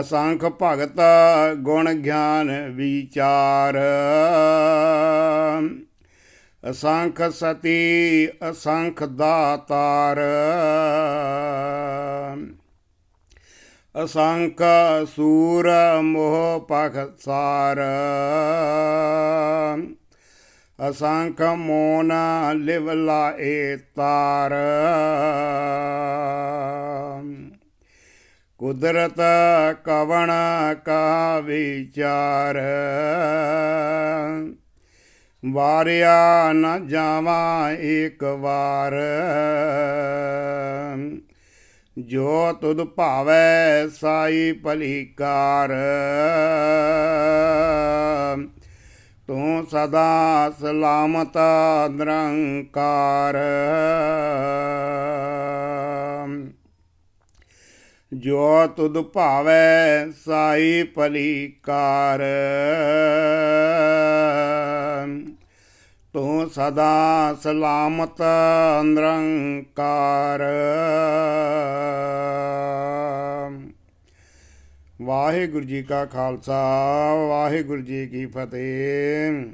ਅਸੰਖ ਭਗਤ ਗੁਣ ਗਿਆਨ ਵਿਚਾਰ। ਅਸੰਖ ਸਤੀ, ਅਸੰਖ ਦਾਤਾਰ। ਅਸੰਖ ਸੂਰ ਮੋਹ ਪਖਸਾਰ ਅਸੰਖ ਮੋਨ ਲਿਵ ਲਾਏ ਤਾਰ। ਕੁਦਰਤ ਕਵਣ ਕਾ ਵਿਚਾਰ ਵਾਰਿਆ ਨ ਜਾਵਾਂ ਇੱਕ ਵਾਰ। ਜੋ ਤੁਧ ਭਾਵੈ ਸਾਈ ਭਲੀਕਾਰ। ਤੂੰ ਸਦਾ ਸਲਾਮਤ ਨਿਰੰਕਾਰ। ਜੋ ਤੁਧ ਭਾਵੈ ਸਾਈ ਭਲੀਕਾਰ ਤੂੰ ਸਦਾ ਸਲਾਮਤ ਨਿਰੰਕਾਰ। ਵਾਹਿਗੁਰੂ ਜੀ ਕਾ ਖਾਲਸਾ, ਵਾਹਿਗੁਰੂ ਜੀ ਕੀ ਫਤਿਹ।